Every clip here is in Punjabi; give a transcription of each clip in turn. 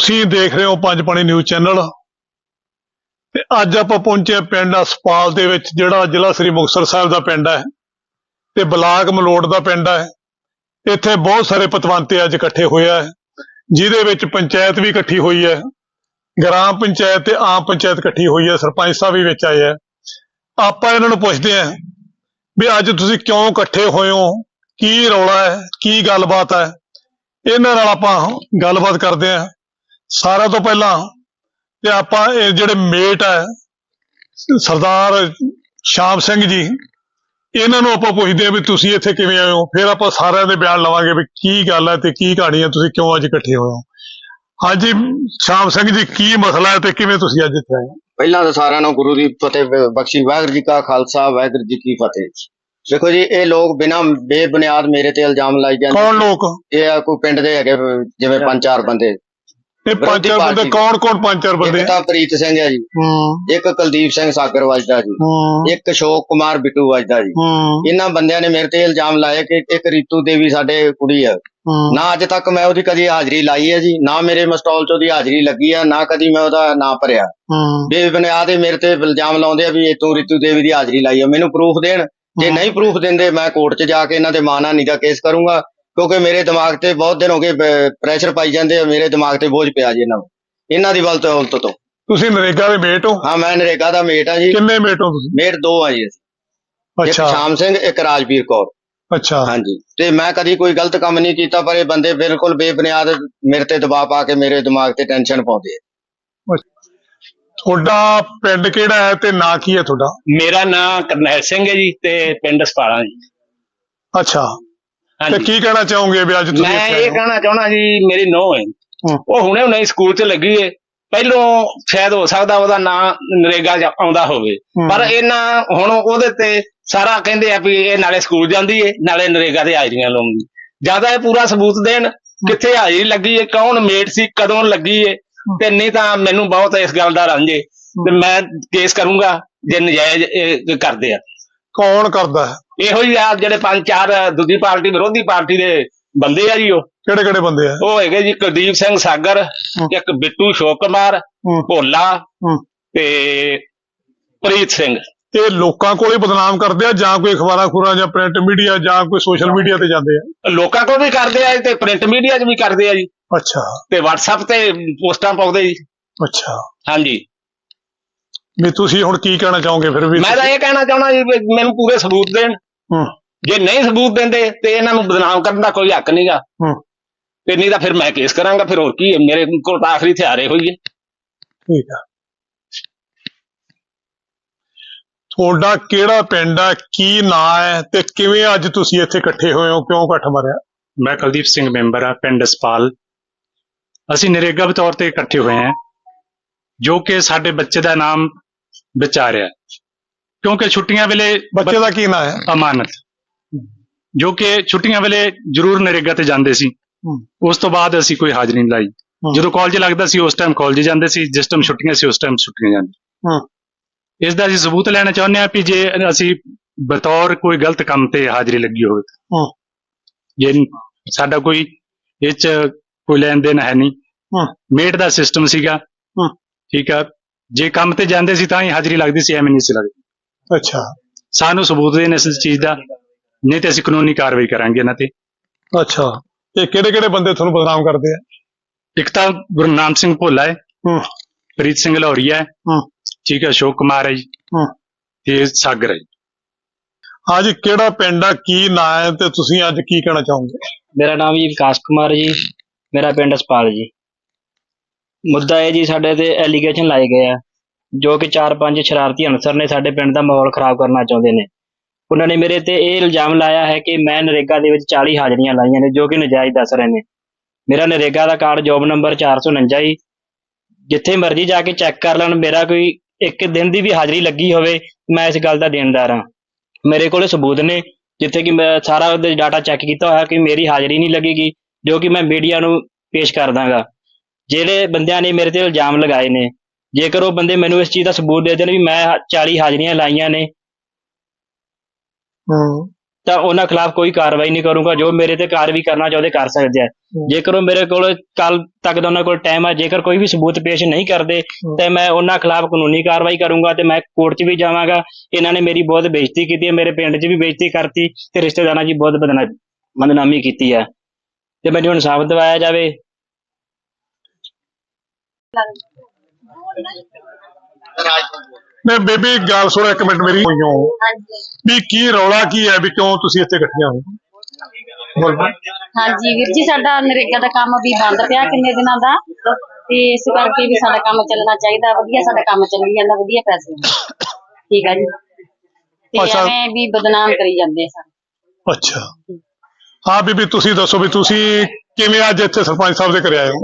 ਤੁਸੀਂ ਦੇਖ ਰਹੇ ਹੋ ਪੰਜ ਪਾਣੀ ਨਿਊਜ਼ ਚੈਨਲ। ਤੇ ਅੱਜ ਆਪਾਂ ਪਹੁੰਚੇ ਪਿੰਡ ਅਸਪਾਲ ਦੇ ਵਿੱਚ, ਜਿਹੜਾ ਜ਼ਿਲ੍ਹਾ ਸ੍ਰੀ ਮੁਕਤਸਰ ਸਾਹਿਬ ਦਾ ਪਿੰਡ ਹੈ ਤੇ ਬਲਾਕ ਮਲੋਟ ਦਾ ਪਿੰਡ ਹੈ। ਇੱਥੇ ਬਹੁਤ ਸਾਰੇ ਪਤਵੰਤੇ ਅੱਜ ਇਕੱਠੇ ਹੋਏ ਹੈ ਜਿਹਦੇ ਵਿੱਚ ਪੰਚਾਇਤ ਵੀ ਇਕੱਠੀ ਹੋਈ ਹੈ, ਗ੍ਰਾਮ ਪੰਚਾਇਤ ਤੇ ਆਮ ਪੰਚਾਇਤ ਇਕੱਠੀ ਹੋਈ ਹੈ, ਸਰਪੰਚ ਸਾਹਿਬ ਵੀ ਵਿੱਚ ਆਏ ਹੈ ਆਪਾਂ ਇਹਨਾਂ ਨੂੰ ਪੁੱਛਦੇ ਹਾਂ ਵੀ ਅੱਜ ਤੁਸੀਂ ਕਿਉਂ ਇਕੱਠੇ ਹੋਏ ਹੋ? ਕੀ ਰੌਲਾ ਹੈ? ਕੀ ਗੱਲਬਾਤ ਹੈ? ਇਹਨਾਂ ਨਾਲ ਆਪਾਂ ਗੱਲਬਾਤ ਕਰਦੇ ਹਾਂ। ਸਾਰਿਆਂ ਤੋਂ ਪਹਿਲਾਂ ਤੇ ਆਪਾਂ ਇਹ ਜਿਹੜੇ ਮੇਟ ਹੈ ਸਰਦਾਰ ਸ਼ਾਮ ਸਿੰਘ ਜੀ ਇਹਨਾਂ ਨੂੰ ਆਪਾਂ ਪੁੱਛਦੇ ਹਾਂ ਵੀ ਤੁਸੀਂ ਇੱਥੇ ਕਿਵੇਂ ਆਏ ਹੋ? ਫਿਰ ਆਪਾਂ ਸਾਰਿਆਂ ਦੇ ਬਿਆਨ ਲਵਾਂਗੇ ਵੀ ਕੀ ਗੱਲ ਹੈ ਤੇ ਕੀ ਕਹਾਣੀ ਹੈ ਤੁਸੀਂ ਕਿਉਂ ਅੱਜ ਇਕੱਠੇ ਹੋਏ ਹੋ? ਹਾਂਜੀ ਸ਼ਾਮ ਸਿੰਘ ਜੀ ਕੀ ਮਸਲਾ ਹੈ ਤੇ ਕਿਵੇਂ ਤੁਸੀਂ ਅੱਜ ਇੱਥੇ ਆਏ ਹੋ? ਪਹਿਲਾਂ ਤਾਂ ਸਾਰਿਆਂ ਨੂੰ ਗੁਰੂ ਦੀ ਫਤਿਹ ਬਖਸ਼ੀ ਵਾਹਿਗੁਰੂ ਜੀ ਕਾ ਖਾਲਸਾ ਵਾਹਿਗੁਰੂ ਜੀ ਕੀ ਫਤਿਹ। ਦੇਖੋ ਜੀ ਇਹ ਲੋਕ ਬਿਨਾਂ ਬੇਬੁਨਿਆਦ ਮੇਰੇ ਤੇ ਇਲਜ਼ਾਮ ਲਾਈ ਜਾਂਦੇ ਕੌਣ ਲੋਕ? ਇਹ ਆ ਕੋਈ ਪਿੰਡ ਦੇ ਹੈਗੇ ਜਿਵੇਂ ਪੰਜ ਚਾਰ ਬੰਦੇ। ਇਹ ਪੰਜ ਵਿਰੋਧੀ ਚਾਰ ਬੰਦੇ ਪਾਰਟੀ। ਕੌਣ ਕੌਣ ਪੰਜ ਚਾਰ ਬੰਦੇ? ਇੱਕ ਤਾਂ ਪ੍ਰੀਤ ਸਿੰਘ ਹੈ ਜੀ। ਹੂੰ। ਇੱਕ ਕੁਲਦੀਪ ਸਿੰਘ ਸਾਗਰ ਵਜਦਾ ਜੀ। ਹੂੰ। ਇੱਕ ਅਸ਼ੋਕ ਕੁਮਾਰ ਬਿੱਟੂ ਵਜਦਾ ਜੀ। ਹੂੰ। ਇਹਨਾਂ ਬੰਦਿਆਂ ਨੇ ਮੇਰੇ ਤੇ ਇਲਜ਼ਾਮ ਲਾਏ ਕਿ ਇੱਕ ਰੀਤੂ ਦੇਵੀ ਸਾਡੇ ਕੁੜੀ ਹੈ ਹੂੰ। ਨਾ ਅੱਜ ਤੱਕ ਮੈਂ ਉਹਦੀ ਕਦੀ ਹਾਜ਼ਰੀ ਲਾਈ ਹੈ ਜੀ ਨਾ ਮੇਰੇ ਮਸਟਾਲ 'ਚ ਉਹਦੀ ਹਾਜ਼ਰੀ ਲੱਗੀ ਆ ਨਾ ਕਦੀ ਮੈਂ ਉਹਦਾ ਨਾਂ ਭਰਿਆ। ਹੂੰ। ਬੇਬੁਨਿਆਦ ਇਹ ਮੇਰੇ ਤੇ ਇਲਜ਼ਾਮ ਲਾਉਂਦੇ ਆ ਵੀ ਇਹ ਤੂੰ ਰਿਤੂ ਦੇਵੀ ਦੀ ਹਾਜ਼ਰੀ ਲਾਈ ਆ। ਮੈਨੂੰ ਪ੍ਰੂਫ ਦੇਣ। ਜੇ। ਨਹੀਂ ਪ੍ਰੂਫ ਦਿੰਦੇ ਮੈਂ ਕੋਰਟ 'ਚ ਜਾ ਕੇ ਇਹਨਾਂ ਦੇ ਮਾਨਾਨੀ ਦਾ ਕੇਸ ਕਰੂੰਗਾ। ਕਿਉਂਕਿ ਮੇਰੇ ਦਿਮਾਗ ਤੇ ਬਹੁਤ ਦਿਨ ਹੋ ਗਏ ਪ੍ਰੈਸ਼ਰ ਪਾਈ ਜਾਂਦੇ ਆ ਮੇਰੇ ਦਿਮਾਗ ਤੇ ਬੋਝ ਪਿਆ ਜੀ ਇਹਨਾਂ ਨੂੰ। ਇਹਨਾਂ ਦੀ ਵੱਲ ਤੋਂ ਤੋਂ। ਤੁਸੀਂ ਨਰੇਗਾ ਦੇ ਮੇਟ ਹੋ? ਹਾਂ ਮੈਂ ਨਰੇਗਾ ਦਾ ਮੇਟ ਆ ਜੀ। ਕਿੰਨੇ ਮੇਟ ਹੋ ਤੁਸੀਂ? ਮੇਟ ਦੋ ਆ ਜੀ ਅਸੀਂ। ਇੱਕ ਅੱਛਾ। ਸ਼ਾਮ ਸਿੰਘ ਇੱਕ ਰਾਜਵੀਰ ਕੌਰ। ਅੱਛਾ। ਹਾਂਜੀ। ਤੇ ਮੈਂ ਕਦੀ ਕੋਈ ਗਲਤ ਕੰਮ ਨਹੀਂ ਕੀਤਾ ਪਰ ਇਹ ਬੰਦੇ ਬਿਲਕੁਲ ਬੇਬੁਨਿਆਦ ਮੇਰੇ ਤੇ ਦਬਾਅ ਪਾ ਕੇ ਮੇਰੇ ਦਿਮਾਗ ਤੇ ਟੈਨਸ਼ਨ ਪਾਉਂਦੇ ਆ। ਤੁਹਾਡਾ ਪਿੰਡ ਕਿਹੜਾ ਹੈ ਤੇ ਨਾਂ ਕੀ ਹੈ ਤੁਹਾਡਾ? ਮੇਰਾ ਨਾਮ ਕਰਨੈਲ ਸਿੰਘ ਹੈ ਜੀ ਤੇ ਪਿੰਡ ਸਪਾਲਾ ਜੀ। ਅੱਛਾ। ਤੇ ਹਾਂਜੀ। ਕੀ ਕਹਿਣਾ ਚਾਹੋਗੇ ਵੀ ਅੱਜ ਤੁਸੀਂ ਮੈਂ ਇੱਥੇ ਆਏ ਇਹ ਹੋ? ਕਹਿਣਾ ਚਾਹਣਾ ਜੀ ਮੇਰੀ ਨੋਹ ਹੈ। ਹੂੰ। ਉਹ ਹੁਣੇ ਹੁਣੇ ਸਕੂਲ 'ਚ ਲੱਗੀ ਏ। ਪਹਿਲੋਂ ਸ਼ਾਇਦ ਹੋ ਸਕਦਾ ਉਹਦਾ ਨਾਂ ਨਰੇਗਾ 'ਚ ਆਉਂਦਾ ਹੋਵੇ। ਹੂੰ। ਪਰ ਇਹਨਾਂ ਹੁਣ ਉਹਦੇ ਤੇ ਸਾਰਾ ਕਹਿੰਦੇ ਆ ਵੀ ਇਹ ਨਾਲੇ ਸਕੂਲ ਜਾਂਦੀ ਏ ਨਾਲੇ ਨਰੇਗਾ ਤੇ ਹਾਜ਼ਰੀਆਂ ਲਾਉਂਦੀ। ਜ਼ਿਆਦਾ ਇਹ ਪੂਰਾ ਸਬੂਤ ਦੇਣ ਕਿੱਥੇ ਹਾਜ਼ਰੀ ਲੱਗੀ ਏ ਕੌਣ ਮੇਟ ਸੀ ਕਦੋਂ ਲੱਗੀ ਏ ਤੇ ਨਹੀਂ ਤਾਂ ਮੈਨੂੰ ਬਹੁਤ ਇਸ ਗੱਲ ਦਾ ਰੰਜ ਏ। ਤੇ ਮੈਂ ਕੇਸ ਕਰੂੰਗਾ ਜੇ ਨਜਾਇਜ਼ ਇਹ ਕਰਦੇ ਆ। ਕੌਣ ਕਰਦਾ ਹੈ? ਇਹੋ ਹੀ ਆ ਜਿਹੜੇ ਪੰਜ ਚਾਰ ਦੂਜੀ ਪਾਰਟੀ ਵਿਰੋਧੀ ਪਾਰਟੀ ਦੇ ਬੰਦੇ ਆ ਜੀ ਉਹ। ਕਿਹੜੇ ਕਿਹੜੇ ਬੰਦੇ ਆ? ਉਹ ਹੈਗੇ ਜੀ ਕੁਲਦੀਪ ਸਿੰਘ ਸਾਗਰ ਇੱਕ ਬਿੱਟੂ ਸ਼ੋਕ ਕੁਮਾਰ ਹੂੰ। ਭੋਲਾ। ਤੇ ਪ੍ਰੀਤ ਸਿੰਘ। ਇਹ ਲੋਕਾਂ ਕੋਲ ਹੀ ਬਦਨਾਮ ਕਰਦੇ ਆ ਜਾਂ ਕੋਈ ਅਖਬਾਰਾਂ ਖੁਰਾਂ ਜਾਂ ਪ੍ਰਿੰਟ ਮੀਡੀਆ ਜਾਂ ਕੋਈ ਸੋਸ਼ਲ ਮੀਡੀਆ ਤੇ ਜਾਂਦੇ ਆ? ਲੋਕਾਂ ਕੋਲ ਵੀ ਕਰਦੇ ਆ ਤੇ ਪ੍ਰਿੰਟ ਮੀਡੀਆ 'ਚ ਵੀ ਕਰਦੇ ਆ ਜੀ। ਅੱਛਾ। ਤੇ WhatsApp ਤੇ ਪੋਸਟਾਂ ਪਾਉਂਦੇ ਜੀ। ਅੱਛਾ। ਹਾਂਜੀ। ਵੀ ਤੁਸੀਂ ਹੁਣ ਕੀ ਕਹਿਣਾ ਚਾਹੋਗੇ ਫਿਰ ਵੀ ਮੈਂ ਤਾਂ ਇਹ ਕਹਿਣਾ ਚਾਹਣਾ ਜੀ ਵੀ ਮੈਨੂੰ ਪੂਰੇ ਸਬੂਤ ਦੇਣ। ਹੂੰ। ਜੇ ਨਹੀਂ ਸਬੂਤ ਦਿੰਦੇ ਤੇ ਇਹਨਾਂ ਨੂੰ ਬਦਨਾਮ ਕਰਨ ਦਾ ਕੋਈ ਹੱਕ ਨਹੀਂਗਾ ਹੂੰ। ਤੇ ਨਹੀਂ ਤਾਂ ਫਿਰ ਮੈਂ ਕੇਸ ਕਰਾਂਗਾ ਫਿਰ ਹੋਰ ਕੀ ਹੈ? ਮੇਰੇ ਕੋਲ ਤਾਂ ਆਖਰੀ ਹਥਿਆਰ ਇਹੋ ਹੀ ਹੈ। ਠੀਕ ਆ। ਤੁਹਾਡਾ ਕਿਹੜਾ ਪਿੰਡ ਹੈ ਕੀ ਨਾਂ ਹੈ? ਤੇ ਕਿਵੇਂ ਅੱਜ ਤੁਸੀਂ ਇੱਥੇ ਇਕੱਠੇ ਹੋਏ ਹੋ? ਕਿਉਂ ਇਕੱਠ ਮਾਰਿਆ? ਮੈਂ ਕੁਲਦੀਪ ਸਿੰਘ ਮੈਂਬਰ ਆ ਪਿੰਡ ਸਪਾਲ। ਅਸੀਂ ਨਰੇਗਾ ਦੇ ਤੌਰ ਤੇ ਇਕੱਠੇ ਹੋਏ ਹਾਂ। ਜੋ ਕਿ ਸਾਡੇ ਬੱਚੇ ਦਾ ਨਾਮ ਵਿਚਾਰਿਆ ਕਿਉਂਕਿ ਛੁੱਟੀਆਂ ਵੇਲੇ ਬੱਚੇ ਦਾ ਕੀ ਨਾਂ ਹੈ? ਅਮਾਨਤ। ਜੋ ਕਿ ਛੁੱਟੀਆਂ ਵੇਲੇ ਜ਼ਰੂਰ ਨਰੇਗਾ ਤੇ ਜਾਂਦੇ ਸੀ। ਉਸ ਤੋਂ ਬਾਅਦ ਅਸੀਂ ਕੋਈ ਹਾਜ਼ਰੀ ਨਹੀਂ ਲਾਈ। ਜਦੋਂ ਕਾਲਜ ਲੱਗਦਾ ਸੀ ਉਸ ਟਾਈਮ ਕਾਲਜ ਜਾਂਦੇ ਸੀ। ਜਿਸ ਟਾਈਮ ਛੁੱਟੀਆਂ ਸੀ ਉਸ ਟਾਈਮ ਛੁੱਟੀਆਂ ਜਾਂਦੇ। ਇਸ ਦਾ ਅਸੀਂ ਸਬੂਤ ਲੈਣਾ ਚਾਹੁੰਦੇ ਹਾਂ ਕਿ ਜੇ ਅਸੀਂ ਬਤੌਰ ਕੋਈ ਗਲਤ ਕੰਮ ਤੇ ਹਾਜ਼ਰੀ ਲੱਗੀ ਹੋਵੇ ਜੇ ਸਾਡਾ ਕੋਈ ਇਹ ਚ ਕੋਈ ਲੈਣ ਦੇਣ ਹੈ ਨਹੀਂ। ਮੇਟ ਦਾ ਸਿਸਟਮ ਸੀਗਾ। ਠੀਕ ਆ? ਜੇ ਕੰਮ ਤੇ ਜਾਂਦੇ ਸੀ ਤਾਂ ਹੀ ਹਾਜ਼ਰੀ ਲੱਗਦੀ ਸੀ ਐਵੇਂ ਨਹੀਂ ਸੀ ਲੱਗਦੀ। ਅੱਛਾ। ਸਾਨੂੰ ਸਬੂਤ ਦੇਣ ਇਸ ਚੀਜ਼ ਦਾ ਨਹੀਂ ਤੇ ਅਸੀਂ ਕਾਨੂੰਨੀ ਕਾਰਵਾਈ ਕਰਾਂਗੇ ਇਹਨਾਂ ਤੇ। ਅੱਛਾ। ਇਹ ਕਿਹੜੇ ਕਿਹੜੇ ਬੰਦੇ ਤੁਹਾਨੂੰ ਬਦਨਾਮ ਕਰਦੇ ਆ? ਇੱਕ ਤਾਂ ਗੁਰੂ ਨਾਮ ਸਿੰਘ ਭੋਲਾ ਹੈ। ਹੂੰ। ਪ੍ਰੀਤ ਸਿੰਘ ਲਹੌਰੀਆ ਹੈ। ਹੂੰ। ਠੀਕ ਹੈ ਅਸ਼ੋਕ ਕੁਮਾਰ ਹੈ ਜੀ। ਹੂੰ। ਤੇ ਸਾਗਰ ਹੈ ਜੀ। ਅੱਜ ਕਿਹੜਾ ਪਿੰਡ ਆ ਕੀ ਨਾਂ ਹੈ ਤੇ ਤੁਸੀਂ ਅੱਜ ਕੀ ਕਹਿਣਾ ਚਾਹੋਗੇ? ਮੇਰਾ ਨਾਮ ਜੀ ਵਿਕਾਸ ਕੁਮਾਰ ਜੀ। ਮੇਰਾ ਪਿੰਡ ਸਪਾਲ ਜੀ। ਮੁੱਦਾ ਇਹ ਜੀ ਸਾਡੇ ਤੇ ਐਲੀਗੇਸ਼ਨ ਲਾਏ ਗਏ ਆ, ਜੋ ਕਿ ਚਾਰ ਪੰਜ ਸ਼ਰਾਰਤੀ ਅਨਸਰ ਨੇ ਸਾਡੇ ਪਿੰਡ ਦਾ ਮਾਹੌਲ ਖਰਾਬ ਕਰਨਾ ਚਾਹੁੰਦੇ ਨੇ। ਉਹਨਾਂ ਨੇ ਮੇਰੇ ਤੇ ਇਹ ਇਲਜ਼ਾਮ ਲਾਇਆ ਹੈ ਕਿ ਮੈਂ ਨਰੇਗਾ ਦੇ ਵਿੱਚ 40 ਹਾਜ਼ਰੀਆਂ ਲਾਈਆਂ ਨੇ, ਜੋ ਕਿ ਨਜਾਇਜ਼ ਦੱਸ ਰਹੇ ਨੇ। ਮੇਰਾ ਨਰੇਗਾ ਦਾ ਕਾਰਡ ਜੋਬ ਨੰਬਰ 449 ਜੀ। ਜਿੱਥੇ ਮਰਜ਼ੀ ਜਾ ਕੇ ਚੈੱਕ ਕਰ ਲੈਣ, ਮੇਰਾ ਕੋਈ ਇੱਕ ਦਿਨ ਦੀ ਵੀ ਹਾਜ਼ਰੀ ਲੱਗੀ ਹੋਵੇ, ਮੈਂ ਇਸ ਗੱਲ ਦਾ ਦੇਣਦਾਰ ਹਾਂ। ਮੇਰੇ ਕੋਲ ਸਬੂਤ ਨੇ, ਜਿੱਥੇ ਕਿ ਮੈਂ ਸਾਰਾ ਉਹਦੇ ਡਾਟਾ ਚੈੱਕ ਕੀਤਾ ਹੋਇਆ ਕਿ ਮੇਰੀ ਹਾਜ਼ਰੀ ਨਹੀਂ ਲੱਗੇਗੀ, ਜੋ ਕਿ ਮੈਂ ਮੀਡੀਆ ਨੂੰ ਪੇਸ਼ ਕਰ ਦਾਂਗਾ। ਜਿਹੜੇ ਬੰਦਿਆਂ ਨੇ ਮੇਰੇ ਤੇ ਇਲਜ਼ਾਮ ਲਗਾਏ ਨੇ ਜੇਕਰ ਉਹ ਬੰਦੇ ਮੈਨੂੰ ਇਸ ਚੀਜ਼ ਦਾ ਸਬੂਤ ਦੇ ਦੇਣ ਵੀ ਮੈਂ 40 ਹਾਜ਼ਰੀਆਂ ਲਾਈਆਂ ਨੇ ਤਾਂ ਉਹਨਾਂ ਖਿਲਾਫ ਕੋਈ ਕਾਰਵਾਈ ਨਹੀਂ ਕਰੂੰਗਾ ਜੋ ਮੇਰੇ ਤੇ ਕਾਰਵਾਈ ਕਰਨਾ ਚਾਹੁੰਦੇ ਕਰ ਸਕਦੇ ਆ। ਜੇਕਰ ਉਹ ਮੇਰੇ ਕੋਲ ਕੱਲ ਤੱਕ ਦਾ ਉਹਨਾਂ ਕੋਲ ਟਾਈਮ ਆ ਜੇਕਰ ਕੋਈ ਵੀ ਸਬੂਤ ਪੇਸ਼ ਨਹੀਂ ਕਰਦੇ ਤੇ ਮੈਂ ਉਹਨਾਂ ਖਿਲਾਫ ਕਾਨੂੰਨੀ ਕਾਰਵਾਈ ਕਰੂੰਗਾ ਤੇ ਮੈਂ ਕੋਰਟ 'ਚ ਵੀ ਜਾਵਾਂਗਾ। ਇਹਨਾਂ ਨੇ ਮੇਰੀ ਬਹੁਤ ਬੇਇੱਜ਼ਤੀ ਕੀਤੀ ਹੈ ਮੇਰੇ ਪਿੰਡ 'ਚ ਵੀ ਬੇਇੱਜ਼ਤੀ ਕਰਤੀ ਤੇ ਰਿਸ਼ਤੇਦਾਰਾਂ 'ਚ ਵੀ ਬਹੁਤ ਬਦਨਾ ਬਦਨਾਮੀ ਕੀਤੀ ਹੈ। ਤੇ ਮੈਨੂੰ ਇਨਸਾਫ ਦਿਵਾਇਆ ਜਾਵੇ। ਮੈਂ ਬੇਬੀ ਗੱਲ ਸੁਣ ਇੱਕ ਮਿੰਟ ਮੇਰੀ। ਹੋਈਓ ਵੀ ਕੀ ਰੌਲਾ ਕੀ ਹੈ ਵੀ ਕਿਉਂ ਤੁਸੀਂ ਇੱਥੇ ਇਕੱਠੀਆਂ ਹੋ? ਹਾਂਜੀ ਵੀਰ ਜੀ ਸਾਡਾ ਨਰੇਗਾ ਦਾ ਕੰਮ ਵੀ ਬੰਦ ਪਿਆ ਕਿੰਨੇ ਦਿਨਾਂ ਦਾ? ਤੇ ਇਸ ਕਰਕੇ ਵੀ ਸਾਡਾ ਕੰਮ ਚੱਲਣਾ ਚਾਹੀਦਾ। ਵਧੀਆ ਸਾਡਾ ਕੰਮ ਚੱਲੀ ਜਾਂਦਾ ਵਧੀਆ ਪੈਸੇ। ਠੀਕ ਆ ਜੀ। ਤੇ। ਐਵੇਂ ਵੀ ਬਦਨਾਮ ਕਰੀ ਜਾਂਦੇ ਆ ਅੱਛਾ। ਹਾਂ ਬੀਬੀ ਤੁਸੀਂ ਦੱਸੋ ਵੀ ਤੁਸੀਂ ਕਿਵੇਂ ਅੱਜ ਇੱਥੇ ਸਰਪੰਚ ਸਾਹਿਬ ਦੇ ਘਰੇ ਆਏ ਹੋ?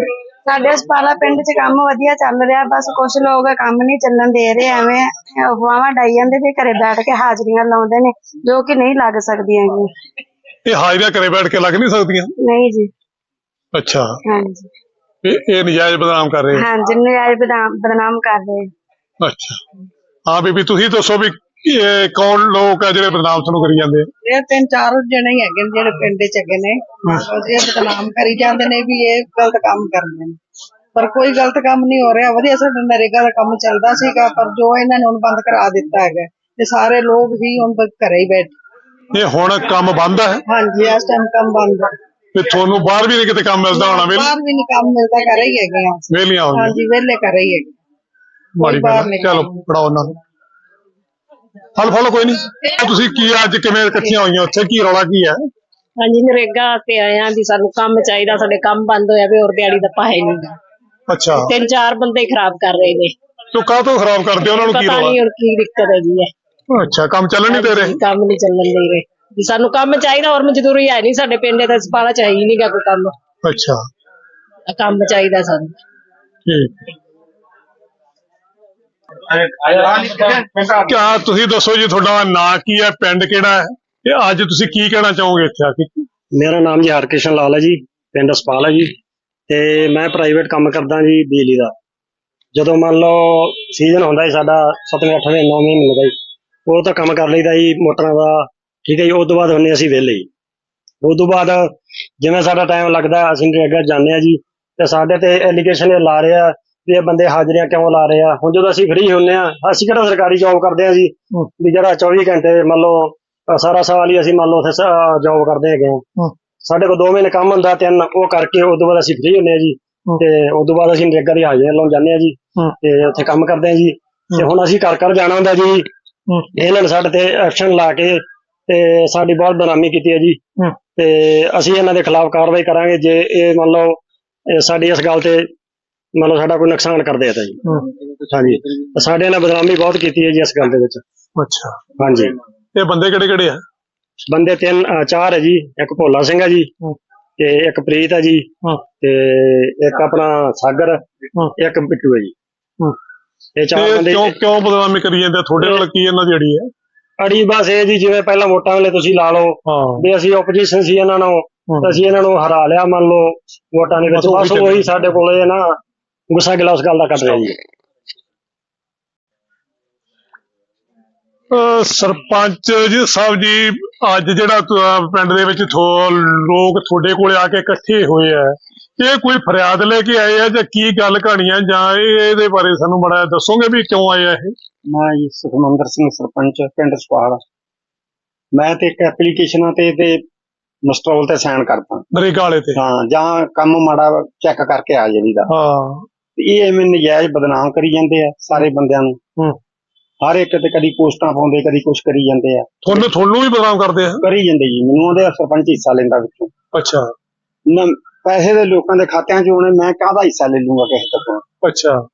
ਸਾਡੇ ਹਸਪਤਾਲਾ ਪਿੰਡ 'ਚ ਕੰਮ ਵਧੀਆ ਚੱਲ ਰਿਹਾ ਬਸ ਕੁਝ ਲੋਕ ਕੰਮ ਨਹੀਂ ਚੱਲਣ ਦੇ ਰਹੇ ਐਵੇਂ ਅਫਵਾਹਾਂ ਡਾਈ ਜਾਂਦੇ ਤੇ ਘਰੇ ਬੈਠ ਕੇ ਹਾਜ਼ਰੀਆਂ ਲਾਉਂਦੇ ਨੇ ਜੋ ਕਿ ਨਹੀਂ ਲੱਗ ਸਕਦੀਆਂ ਹੈਗੀਆਂ। ਇਹ ਹਾਜ਼ਰੀਆਂ ਘਰੇ ਬੈਠ ਕੇ ਲੱਗ ਨਹੀਂ ਸਕਦੀਆਂ? ਨਹੀਂ ਜੀ। ਅੱਛਾ। ਹਾਂਜੀ। ਇਹ ਇਹ ਨਜਾਇਜ਼ ਬਦਨਾਮ ਕਰ ਰਹੇ ਹਾਂਜੀ ਨਜਾਇਜ਼ ਬਦਨਾਮ ਬਦਨਾਮ ਕਰ ਰਹੇ। ਅੱਛਾ। ਹਾਂ ਬੀਬੀ ਤੁਸੀਂ ਦੱਸੋ ਵੀ ਇਹ ਕੌਣ ਲੋਕ ਆ ਜਿਹੜੇ ਬਦਨਾਮ ਤੁਹਾਨੂੰ ਕਰੀ ਜਾਂਦੇ ਆ? ਇਹ ਤਿੰਨ ਚਾਰ ਜਣੇ ਹੀ ਹੈਗੇ ਨੇ ਜਿਹੜੇ ਪਿੰਡ ਚ ਹੈਗੇ ਨੇ। ਇਹ ਬਦਨਾਮ ਕਰੀ ਜਾਂਦੇ ਨੇ ਵੀ ਇਹ ਗਲਤ ਕੰਮ ਕਰਦੇ ਨੇ। ਪਰ ਕੋਈ ਗਲਤ ਕੰਮ ਨਹੀਂ ਹੋ ਰਿਹਾ। ਵਧੀਆ ਸਾਡਾ ਨਰੇਗਾ ਦਾ ਕੰਮ ਚੱਲਦਾ ਸੀਗਾ ਪਰ ਜੋ ਇਹਨਾਂ ਨੇ ਹੁਣ ਬੰਦ ਕਰਾ ਦਿੱਤਾ ਹੈਗਾ। ਤੇ ਸਾਰੇ ਲੋਕ ਹੀ ਹੁਣ ਘਰੇ ਹੀ ਬੈਠੇ। ਇਹ ਹੁਣ ਕੰਮ ਬੰਦ ਹੈ ਹਾਂਜੀ ਇਸ ਟਾਈਮ ਕੰਮ ਬੰਦ ਹੈ ਤੇ ਤੁਹਾਨੂੰ ਬਾਹਰ ਵੀ ਨਹੀਂ ਕਿਤੇ ਕੰਮ ਮਿਲਦਾ ਹੋਣਾ ਵੇਲੇ ਬਾਹਰ ਵੀ ਨਹੀਂ ਕੰਮ ਮਿਲਦਾ ਘਰੇ ਹੀ ਹੈਗੇ ਆ। ਵੇਲੀਆਂ ਹੋ ਹਾਂਜੀ ਵਿਹਲੇ ਘਰੇ ਹੀ ਹੈਗੇ। ਹੈ। ਚਲੋ ਪੜਾਓ ਉਹਨਾਂ ਨੂੰ। ਹਲ ਫਲ ਕੋਈ ਨਹੀਂ। ਤੁਸੀਂ ਕੀ ਅੱਜ ਕਿਵੇਂ ਇਕੱਠੀਆਂ ਹੋਈਆਂ? ਉੱਥੇ ਕੀ ਰੌਲਾ ਕੀ ਹੈ ਹਾਂਜੀ ਨਰੇਗਾ ਤੇ ਆਏ ਆ ਵੀ ਸਾਨੂੰ ਕੰਮ ਚਾਹੀਦਾ ਸਾਡੇ ਕੰਮ ਬੰਦ ਹੋਇਆ ਵੀ ਹੋਰ ਦਿਹਾੜੀ ਦਾ ਪਾਏ ਨਹੀਂ ਅੱਛਾ। ਤਿੰਨ ਚਾਰ ਬੰਦੇ ਖਰਾਬ ਕਰ ਰਹੇ ਨੇ। ਤੂੰ ਕਾਹ ਤੋਂ ਖਰਾਬ ਕਰਦੇ ਉਹਨਾਂ ਨੂੰ ਕੀ ਪਤਾ ਰੌਲਾ? ਨਹੀਂ ਹੁਣ ਕੀ ਦਿੱਕਤ ਹੈਗੀ ਹੈ। ਅੱਛਾ ਕੰਮ ਚੱਲਣ ਨਹੀਂ ਦੇ ਰਹੇ? ਕੰਮ ਨਹੀਂ ਚੱਲਣ ਦੇ ਰਹੇ। ਵੀ ਸਾਨੂੰ ਕੰਮ ਚਾਹੀਦਾ ਹੋਰ ਮਜ਼ਦੂਰੀ ਹੈ ਨਹੀਂ ਸਾਡੇ ਪਿੰਡ ਦਾ ਸਪਾਲਾ ਚਾਹੀ ਨਹੀਂਗਾ ਕੋਈ ਕੰਮ। ਅੱਛਾ। ਕੰਮ ਚਾਹੀਦਾ ਸਾਨੂੰ। ਠੀਕ। ਕਿਆ ਤੁਸੀਂ ਦੱਸੋ ਜੀ ਤੁਹਾਡਾ ਨਾਂ ਕੀ ਹੈ ਪਿੰਡ ਕਿਹੜਾ ਹੈ? ਤੇ ਅੱਜ ਤੁਸੀਂ ਕੀ ਕਹਿਣਾ ਚਾਹੋਗੇ ਇੱਥੇ ਆ ਕੇ? ਮੇਰਾ ਨਾਮ ਜੀ ਹਰਕਿਸ਼ਨ ਲਾਲ ਹੈ ਜੀ ਪਿੰਡ ਸਪਾਲ ਹੈ ਜੀ। ਤੇ ਮੈਂ ਪ੍ਰਾਈਵੇਟ ਕੰਮ ਕਰਦਾ ਜੀ ਬਿਜਲੀ ਦਾ। ਜਦੋਂ ਮੰਨ ਲਓ ਸੀਜ਼ਨ ਹੁੰਦਾ ਜੀ ਸਾਡਾ 7ਵੇਂ 8ਵੇਂ 9ਵੇਂ ਮਹੀਨੇ ਦਾ ਜੀ ਉਹ ਤਾਂ ਕੰਮ ਕਰ ਲਈਦਾ ਜੀ ਮੋਟਰਾਂ ਦਾ ਠੀਕ ਹੈ ਜੀ ਉਸ ਤੋਂ ਬਾਅਦ ਹੁੰਨੇ ਅਸੀਂ ਵਿਹਲੇ ਜੀ। ਉਸ ਤੋਂ ਬਾਅਦ ਜਿਵੇਂ ਸਾਡਾ ਟਾਈਮ ਲੱਗਦਾ ਅਸੀਂ ਅੱਗੇ ਜਾਂਦੇ ਆ ਜੀ ਤੇ ਸਾਡੇ ਤੇ ਐਲੀਗੇਸ਼ਨ ਇਹ ਲਾ ਰਹੇ ਵੀ ਇਹ ਬੰਦੇ ਹਾਜ਼ਰੀਆਂ ਕਿਉਂ ਲਾ ਰਹੇ ਆ? ਹੁਣ ਜਦੋਂ ਅਸੀਂ ਫ੍ਰੀ ਹੁੰਨੇ ਆ ਅਸੀਂ ਕਿਹੜਾ ਸਰਕਾਰੀ ਜੌਬ ਕਰਦੇ ਆ ਜੀ? ਵੀ ਜਿਹੜਾ 24 ਘੰਟੇ ਮੰਨ ਲਓ ਸਾਰਾ ਸਾਲ ਹੀ ਅਸੀਂ ਮੰਨ ਲਓ ਉੱਥੇ ਜੌਬ ਕਰਦੇ ਹੈਗੇ ਆ। ਸਾਡੇ ਕੋਲ 2 ਮਹੀਨੇ ਕੰਮ ਹੁੰਦਾ ਤਿੰਨ ਉਹ ਕਰਕੇ ਉਸ ਤੋਂ ਬਾਅਦ ਅਸੀਂ ਫ੍ਰੀ ਹੁੰਨੇ ਆ ਜੀ। ਤੇ ਉਸ ਤੋਂ ਬਾਅਦ ਅਸੀਂ ਨਰੇਗਾ ਦੀ ਹਾਜ਼ਰੀਆਂ ਲਾਉਣ ਜਾਂਦੇ ਆ ਜੀ। ਤੇ ਉੱਥੇ ਕੰਮ ਕਰਦੇ ਆ ਜੀ। ਤੇ ਹੁਣ ਅਸੀਂ ਘਰ ਘਰ ਜਾਣਾ ਹੁੰਦਾ ਜੀ। ਇਹਨਾਂ ਨੇ ਸਾਡੇ ਤੇ ਐਕਸ਼ਨ ਲਾ ਕੇ ਤੇ ਸਾਡੀ ਬਹੁਤ ਬਦਨਾਮੀ ਕੀਤੀ ਹੈ ਜੀ। ਤੇ ਅਸੀਂ ਇਹਨਾਂ ਦੇ ਖਿਲਾਫ ਕਾਰਵਾਈ ਕਰਾਂਗੇ ਜੇ ਇਹ ਮੰਨ ਲਓ ਸਾਡੀ ਇਸ ਗੱਲ ਤੇ ਮੰਨ ਲਓ ਸਾਡਾ ਕੋਈ ਨੁਕਸਾਨ ਕਰਦੇ ਆ ਤਾਂ ਜੀ। ਹਾਂਜੀ। ਸਾਡੇ ਨਾਲ ਬਦਨਾਮੀ ਬਹੁਤ ਕੀਤੀ ਹੈ ਜੀ ਇਸ ਗੱਲ ਦੇ ਵਿੱਚ। ਅੱਛਾ। ਹਾਂਜੀ। ਇਹ ਬੰਦੇ ਕਿਹੜੇ ਕਿਹੜੇ ਆ? ਬੰਦੇ ਤਿੰਨ ਅ, ਚਾਰ ਹੈ ਜੀ। ਇੱਕ ਭੋਲਾ ਸਿੰਘ ਹੈ ਜੀ ਹਮ। ਤੇ ਇੱਕ ਪ੍ਰੀਤ ਹੈ ਜੀ ਹਮ। ਤੇ ਇੱਕ ਆਪਣਾ ਸਾਗਰ ਇੱਕ ਬਿੱਟੂ ਹੈ ਜੀ। ਇਹ ਚਾਰ ਤੇ ਬੰਦੇ ਕਿਉਂ ਕਿਉਂ ਬਦਨਾਮੀ ਕਰੀ ਜਾਂਦੇ ਆ? ਤੁਹਾਡੇ ਨਾਲ ਕੀ ਇਹਨਾਂ ਦੀ ਅੜੀ ਹੈ? ਅੜੀ ਬਸ ਇਹ ਜੀ ਜਿਵੇਂ ਪਹਿਲਾਂ ਵੋਟਾਂ ਵੇਲੇ ਤੁਸੀਂ ਲਾ ਲਓ ਹਾਂ। ਵੀ ਅਸੀਂ ਆਪੋਜੀਸ਼ਨ ਸੀ ਇਹਨਾਂ ਨੂੰ ਤੇ ਅਸੀਂ ਇਹਨਾਂ ਨੂੰ ਹਰਾ ਲਿਆ ਮੰਨ ਲਓ ਵੋਟਾਂ ਦੇ ਵਿੱਚ। ਬਸ ਉਹੀ ਬਸ ਚੱਲੀ ਉਹੀ ਸਾਡੇ ਕੋਲ ਇਹ ਨਾ ਗੁੱਸਾ ਗਿਲਾ ਉਸ ਗੱਲ ਦਾ ਕੱਢ ਰਿਹਾ ਜੀ ਅਹ ਸਰਪੰਚ ਜੀ ਸਾਹਿਬ ਜੀ ਅੱਜ ਜਿਹੜਾ ਤੁ- ਪਿੰਡ ਦੇ ਵਿੱਚ ਥੋ- ਲੋਕ ਤੁਹਾਡੇ ਕੋਲੇ ਆ ਕੇ ਇਕੱਠੇ ਹੋਏ ਆ। ਇਹ ਕੋਈ ਫਰਿਆਦ ਲੈ ਕੇ ਆਏ ਆ ਜਾਂ ਕੀ ਗੱਲ ਕਹਾਣੀਆਂ ਜਾਂ ਇਹ ਇਹਦੇ ਬਾਰੇ ਸਾਨੂੰ ਬੜਾ ਦੱਸੋਗੇ ਵੀ ਕਿਉਂ ਆਏ ਆ ਇਹ? ਮੈਂ ਜੀ ਸੁਖਮੰਦਰ ਸਿੰਘ ਸਰਪੰਚ ਪਿੰਡ ਸਪਾਲ ਮੈਂ ਤੇ ਇੱਕ ਐਪਲੀਕੇਸ਼ਨਾਂ ਤੇ ਤੇ ਮਸਟਰੋਲ ਤੇ ਸਾਈਨ ਕਰਦਾ ਨਰੇਗਾ ਵਾਲੇ ਤੇ। ਹਾਂ ਜਾਂ ਕੰਮ ਮਾੜਾ ਚੈੱਕ ਕਰਕੇ ਆ ਜਾਈਦਾ। ਹਾਂ। ਇਹ ਐਵੇਂ ਨਜਾਇਜ਼ ਬਦਨਾਮ ਕਰੀ ਜਾਂਦੇ ਆ ਸਾਰੇ ਬੰਦਿਆਂ ਨੂੰ। ਹੂੰ। ਹਰ ਇੱਕ ਤੇ ਕਦੀ ਪੋਸਟਾਂ ਪਾਉਂਦੇ ਕਦੀ ਕੁਝ ਕਰੀ ਜਾਂਦੇ ਆ। ਤੁਹਾਨੂੰ ਤੁਹਾਨੂੰ ਵੀ ਬਦਨਾਮ ਕਰਦੇ ਆ? ਕਰੀ ਜਾਂਦੇ ਜੀ। ਮੈਨੂੰ ਉਹਦੇ ਸਰਪੰਚ ਹਿੱਸਾ ਲੈਂਦਾ ਵਿੱਚੋਂ। ਅੱਛਾ। ਨਾ ਪੈਸੇ ਦੇ ਲੋਕਾਂ ਦੇ ਖਾਤਿਆਂ 'ਚ ਹੋਣੇ ਮੈਂ ਕਾਹਦਾ ਹਿੱਸਾ ਲੈ ਲੂੰਗਾ ਕਿਸੇ ਤੋਂ? ਅੱਛਾ।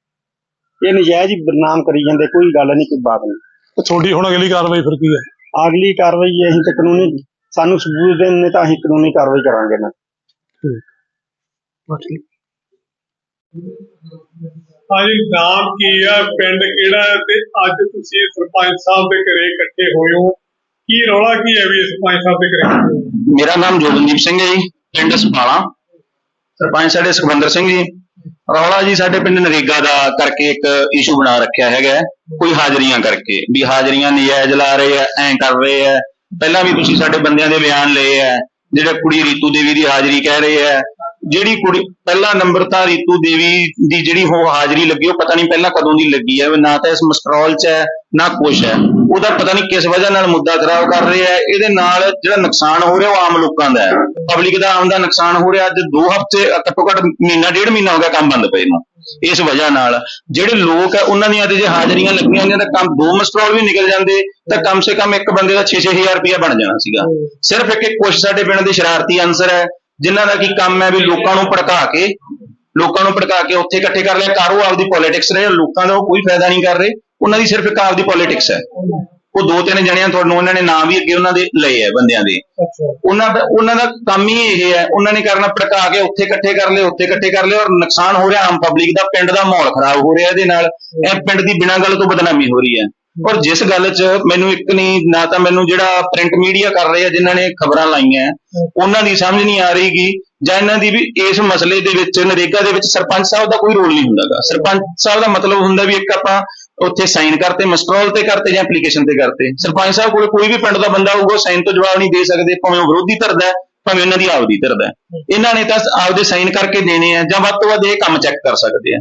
ਇਹ ਨਜਾਇਜ਼ ਹੀ ਬਦਨਾਮ ਕਰੀ ਜਾਂਦੇ ਕੋਈ ਗੱਲ ਨਹੀਂ ਕੋਈ ਬਾਤ ਨਹੀਂ। ਤੇ ਤੁਹਾਡੀ ਹੁਣ ਅਗਲੀ ਕਾਰਵਾਈ ਫਿਰ ਕੀ ਹੈ? ਅਗਲੀ ਕਾਰਵਾਈ ਅਸੀਂ ਤੇ ਕਾਨੂੰਨੀ ਸਾਨੂੰ ਸਬੂਤ ਦੇਣ ਨੇ ਤਾਂ ਅਸੀਂ ਕਾਨੂੰਨੀ ਕਾਰਵਾਈ ਕਰਾਂਗੇ ਨਾ। ਹਾਂਜੀ ਨਾਮ ਕੀ ਆ, ਪਿੰਡ ਕਿਹੜਾ ਹੈ ਤੇ ਅੱਜ ਤੁਸੀਂ ਸਰਪੰਚ ਸਾਹਿਬ ਦੇ ਘਰੇ ਇਕੱਠੇ ਹੋਏ ਹੋ। ਕੀ ਰੌਲਾ ਕੀ ਹੈ ਵੀ ਸਰਪੰਚ ਸਾਹਿਬ ਦੇ ਘਰੇ? ਮੇਰਾ ਨਾਮ ਜੋਗਨਦੀਪ ਸਿੰਘ ਹੈ ਜੀ, ਪਿੰਡ ਸਪਾਲਾ ਸਰਪੰਚ ਸਾਡੇ ਸੁਖਵਿੰਦਰ ਸਿੰਘ ਜੀ। ਰੌਲਾ ਜੀ ਸਾਡੇ ਪਿੰਡ ਨਰੇਗਾ ਦਾ ਕਰਕੇ ਇੱਕ ਇਸ਼ੂ ਬਣਾ ਰੱਖਿਆ ਹੈਗਾ। ਕੋਈ ਹਾਜ਼ਰੀਆਂ ਕਰਕੇ, ਵੀ ਹਾਜ਼ਰੀਆਂ ਨਜਾਇਜ਼ ਲਾ ਰਹੇ ਆ, ਐਂ ਕਰ ਰਹੇ ਆ। ਪਹਿਲਾਂ ਵੀ ਤੁਸੀਂ ਸਾਡੇ ਬੰਦਿਆਂ ਦੇ ਬਿਆਨ ਲਏ ਆ, ਜਿਹੜਾ ਕੁੜੀ ਰੀਤੂ ਦੇਵੀ ਦੀ ਹਾਜ਼ਰੀ ਕਹਿ ਰਹੇ ਆ। ਜਿਹੜੀ ਕੁੜੀ ਪਹਿਲਾ ਨੰਬਰ ਤਾਂ ਰੀਤੂ ਦੇਵੀ ਦੀ ਜਿਹੜੀ ਉਹ ਹਾਜ਼ਰੀ ਲੱਗੀ ਉਹ ਪਤਾ ਨਹੀਂ ਪਹਿਲਾਂ ਕਦੋਂ ਦੀ ਲੱਗੀ ਹੈ ਨਾ ਤਾਂ ਇਸ ਮਸਟਰੋਲ 'ਚ ਹੈ ਨਾ ਕੁਛ ਹੈ। ਉਹਦਾ ਪਤਾ ਨਹੀਂ ਕਿਸ ਵਜ੍ਹਾ ਨਾਲ ਮੁੱਦਾ ਖਰਾਬ ਕਰ ਰਹੇ ਆ ਇਹਦੇ ਨਾਲ ਜਿਹੜਾ ਨੁਕਸਾਨ ਹੋ ਰਿਹਾ ਉਹ ਆਮ ਲੋਕਾਂ ਦਾ ਹੈ। ਪਬਲਿਕ ਦਾ ਆਮ ਦਾ ਨੁਕਸਾਨ ਹੋ ਰਿਹਾ ਅੱਜ 2 ਹਫ਼ਤੇ ਘੱਟੋ ਘੱਟ ਮਹੀਨਾ ਡੇਢ ਮਹੀਨਾ ਹੋ ਗਿਆ ਕੰਮ ਬੰਦ ਪਏ ਨੂੰ। ਇਸ ਵਜ੍ਹਾ ਨਾਲ ਜਿਹੜੇ ਲੋਕ ਹੈ ਉਹਨਾਂ ਦੀਆਂ ਤੇ ਜੇ ਹਾਜ਼ਰੀਆਂ ਲੱਗੀਆਂ ਹੁੰਦੀਆਂ ਤਾਂ ਕੰਮ ਦੋ ਮਸਟਰੋਲ ਵੀ ਨਿਕਲ ਜਾਂਦੇ ਤਾਂ ਕਮ ਸੇ ਕਮ ਇੱਕ ਬੰਦੇ ਦਾ 6-6000 ਰੁਪਇਆ ਬਣ ਜਾਣਾ ਸੀਗਾ। ਸਿਰਫ ਇੱਕ ਇੱਕ ਕੁਛ ਸਾਡੇ ਪਿੰਡ ਦੇ ਸ਼ਰਾਰਤੀ ਅਨਸਰ ਹੈ। ਜਿਨ੍ਹਾਂ ਦਾ ਕੀ ਕੰਮ ਹੈ ਵੀ ਲੋਕਾਂ ਨੂੰ ਭੜਕਾ ਕੇ ਲੋਕਾਂ ਨੂੰ ਭੜਕਾ ਕੇ ਉੱਥੇ ਇਕੱਠੇ ਕਰ ਲਿਆ। ਕਾਰੋ ਆਪਦੀ ਪੋਲਿਟਿਕਸ ਰਹੇ ਲੋਕਾਂ ਦਾ ਉਹ ਕੋਈ ਫਾਇਦਾ ਨਹੀਂ ਕਰ ਰਹੇ। ਉਹਨਾਂ ਦੀ ਸਿਰਫ ਇੱਕ ਆਪਦੀ ਪੋਲਿਟਿਕਸ ਹੈ। ਉਹ ਦੋ ਤਿੰਨ ਜਣਿਆਂ ਤੁਹਾਨੂੰ ਉਹਨਾਂ ਨੇ ਨਾਂ ਵੀ ਅੱਗੇ ਉਹਨਾਂ ਦੇ ਲਏ ਹੈ ਬੰਦਿਆਂ ਦੇ। ਉਹਨਾਂ ਦਾ ਉਹਨਾਂ ਦਾ ਕੰਮ ਹੀ ਇਹ ਹੈ ਉਹਨਾਂ ਨੇ ਕਰਨਾ ਭੜਕਾ ਕੇ ਉੱਥੇ ਇਕੱਠੇ ਕਰ ਲਏ ਉੱਥੇ ਇਕੱਠੇ ਕਰ ਲਏ ਔਰ ਨੁਕਸਾਨ ਹੋ ਰਿਹਾ ਆਮ ਪਬਲਿਕ ਦਾ ਪਿੰਡ ਦਾ ਮਾਹੌਲ ਖਰਾਬ ਹੋ ਰਿਹਾ ਇਹਦੇ ਨਾਲ। ਇਹ ਪਿੰਡ ਦੀ ਬਿਨਾਂ ਗੱਲ ਤੋਂ ਬਦਨਾਮੀ ਹੋ ਰਹੀ ਹੈ। ਔਰ ਜਿਸ ਗੱਲ 'ਚ ਮੈਨੂੰ ਇੱਕ ਨਹੀਂ ਨਾ ਤਾਂ ਮੈਨੂੰ ਜਿਹੜਾ ਪ੍ਰਿੰਟ ਮੀਡੀਆ ਕਰ ਰਹੇ ਆ ਜਿਨ੍ਹਾਂ ਨੇ ਖਬਰਾਂ ਲਾਈਆਂ ਉਹਨਾਂ ਦੀ ਸਮਝ ਨਹੀਂ ਆ ਰਹੀਗੀ ਜਾਂ ਇਹਨਾਂ ਦੀ ਵੀ ਇਸ ਮਸਲੇ ਦੇ ਵਿੱਚ ਨਰੇਗਾ ਦੇ ਵਿੱਚ ਸਰਪੰਚ ਸਾਹਿਬ ਦਾ ਕੋਈ ਰੋਲ ਨਹੀਂ ਹੁੰਦਾਗਾ। ਸਰਪੰਚ ਸਾਹਿਬ ਦਾ ਮਤਲਬ ਹੁੰਦਾ ਵੀ ਇੱਕ ਆਪਾਂ ਉੱਥੇ ਸਾਈਨ ਕਰਤੇ ਮਸਟਰੋਲ ਤੇ ਕਰਤੇ ਜਾਂ ਐਪਲੀਕੇਸ਼ਨ ਤੇ ਕਰਤੇ। ਸਰਪੰਚ ਸਾਹਿਬ ਕੋਲ ਕੋਈ ਵੀ ਪਿੰਡ ਦਾ ਬੰਦਾ ਹੋਊਗਾ ਸਾਈਨ ਤੋਂ ਜਵਾਬ ਨਹੀਂ ਦੇ ਸਕਦੇ ਭਾਵੇਂ ਉਹ ਵਿਰੋਧੀ ਧਿਰਦਾ ਭਾਵੇਂ ਇਹਨਾਂ ਦੀ ਆਪਦੀ ਧਿਰਦਾ। ਇਹਨਾਂ ਨੇ ਤਾਂ ਆਪਦੇ ਸਾਈਨ ਕਰਕੇ ਦੇਣੇ ਆ ਜਾਂ ਵੱਧ ਤੋਂ ਵੱਧ ਇਹ ਕੰਮ ਚੈੱਕ ਕਰ ਸਕਦੇ ਆ।